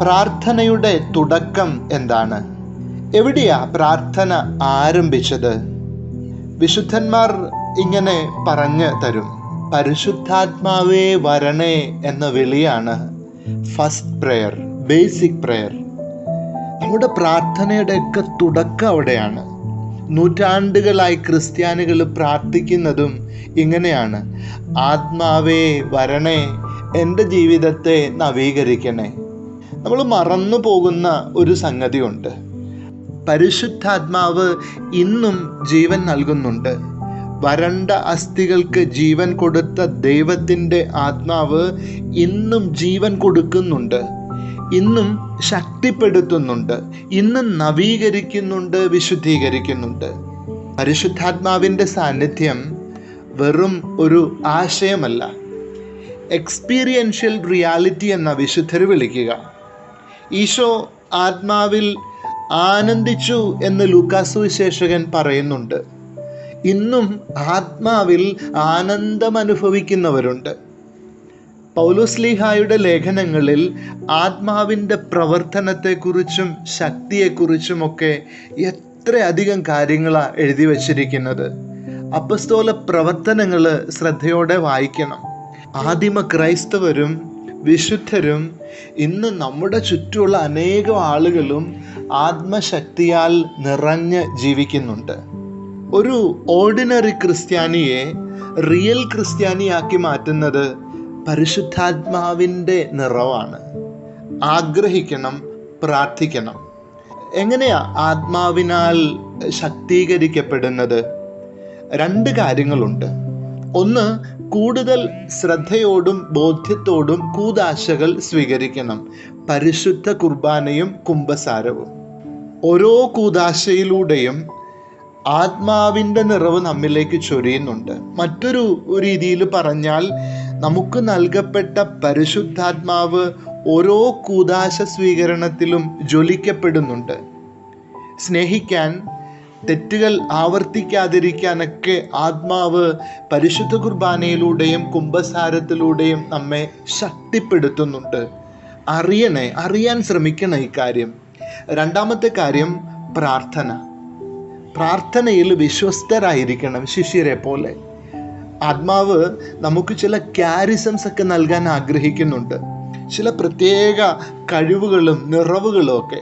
പ്രാർത്ഥനയുടെ തുടക്കം എന്താണ്? എവിടെയാ പ്രാർത്ഥന ആരംഭിച്ചത്? വിശുദ്ധന്മാർ ഇങ്ങനെ പറഞ്ഞു തരും. പരിശുദ്ധാത്മാവേ വരണേ എന്ന വിളിയാണ് ഫസ്റ്റ് പ്രെയർ ബേസിക് പ്രെയർ. നമ്മുടെ പ്രാർത്ഥനയുടെയൊക്കെ തുടക്കം അവിടെയാണ്. നൂറ്റാണ്ടുകളായി ക്രിസ്ത്യാനികൾ പ്രാർത്ഥിക്കുന്നതും ഇങ്ങനെയാണ്. ആത്മാവേ വരണേ എന്റെ ജീവിതത്തെ നവീകരിക്കണേ നമ്മൾ മറന്നു പോകുന്ന ഒരു സംഗതിയുണ്ട്. പരിശുദ്ധാത്മാവ് ഇന്നും ജീവൻ നൽകുന്നുണ്ട്. വരണ്ട അസ്ഥികൾക്ക് ജീവൻ കൊടുത്ത ദൈവത്തിന്റെ ആത്മാവ് ഇന്നും ജീവൻ കൊടുക്കുന്നുണ്ട്. ഇന്നും ശക്തിപ്പെടുത്തുന്നുണ്ട്. ഇന്നും നവീകരിക്കുന്നുണ്ട് വിശുദ്ധീകരിക്കുന്നുണ്ട്. പരിശുദ്ധാത്മാവിന്റെ സാന്നിധ്യം വെറും ഒരു ആശയമല്ല. എക്സ്പീരിയൻഷ്യൽ റിയാലിറ്റി എന്ന വിശുദ്ധർ വിളിക്കുക. ഈശോ ആത്മാവിൽ ആനന്ദിച്ചു എന്ന് ലൂക്കാസു വിശേഷകൻ പറയുന്നുണ്ട്. ഇന്നും ആത്മാവിൽ ആനന്ദം അനുഭവിക്കുന്നവരുണ്ട് പൗലോസ്ലീഹായുടെ ലേഖനങ്ങളിൽ ആത്മാവിന്റെ പ്രവർത്തനത്തെക്കുറിച്ചും ശക്തിയെക്കുറിച്ചുമൊക്കെ എത്രയധികം കാര്യങ്ങളാണ് എഴുതി വച്ചിരിക്കുന്നത്. അപ്പസ്തോല പ്രവർത്തനങ്ങൾ ശ്രദ്ധയോടെ വായിക്കണം. ആദിമ ക്രൈസ്തവരും വിശുദ്ധരും ഇന്ന് നമ്മുടെ ചുറ്റുമുള്ള അനേകം ആളുകളും ആത്മശക്തിയാൽ നിറഞ്ഞ് ജീവിക്കുന്നുണ്ട്. ഒരു ഓർഡിനറി ക്രിസ്ത്യാനിയെ റിയൽ ക്രിസ്ത്യാനിയാക്കി മാറ്റുന്നത് പരിശുദ്ധാത്മാവിന്റെ നിറവാണ്. ആഗ്രഹിക്കണം പ്രാർത്ഥിക്കണം. എങ്ങനെയാ ആത്മാവിനാൽ ശക്തീകരിക്കപ്പെടുന്നത്? രണ്ട് കാര്യങ്ങളുണ്ട്. ഒന്ന് കൂടുതൽ ശ്രദ്ധയോടും ബോധ്യത്തോടും കൂതാശകൾ സ്വീകരിക്കണം. പരിശുദ്ധ കുർബാനയും കുംഭസാരവും. ഓരോ കൂതാശയിലൂടെയും ആത്മാവിന്റെ നിറവ് നമ്മിലേക്ക് ചൊരിയുന്നുണ്ട്. മറ്റൊരു രീതിയിൽ പറഞ്ഞാൽ നമുക്ക് നൽകപ്പെട്ട പരിശുദ്ധാത്മാവ് ഓരോ കൂതാശ സ്വീകരണത്തിലും ജ്വലിക്കപ്പെടുന്നുണ്ട്. സ്നേഹിക്കാൻ തെറ്റുകൾ ആവർത്തിക്കാതിരിക്കാനൊക്കെ ആത്മാവ് പരിശുദ്ധ കുർബാനയിലൂടെയും കുംഭസാരത്തിലൂടെയും നമ്മെ ശക്തിപ്പെടുത്തുന്നുണ്ട്. അറിയണേ അറിയാൻ ശ്രമിക്കണം ഇക്കാര്യം രണ്ടാമത്തെ കാര്യം പ്രാർത്ഥന. പ്രാർത്ഥനയിൽ വിശ്വസ്തരായിരിക്കണം ശിഷ്യരെ പോലെ. ആത്മാവ് നമുക്ക് ചില കാരിസംസ് ഒക്കെ നൽകാൻ ആഗ്രഹിക്കുന്നുണ്ട്. ചില പ്രത്യേക കഴിവുകളും നിറവുകളും ഒക്കെ.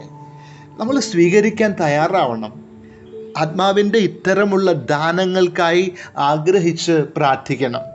നമ്മൾ സ്വീകരിക്കാൻ തയ്യാറാവണം. ആത്മാവിന്റെ ഇത്തരമുള്ള ദാനങ്ങൾക്കായി ആഗ്രഹിച്ച് പ്രാർത്ഥിക്കണം.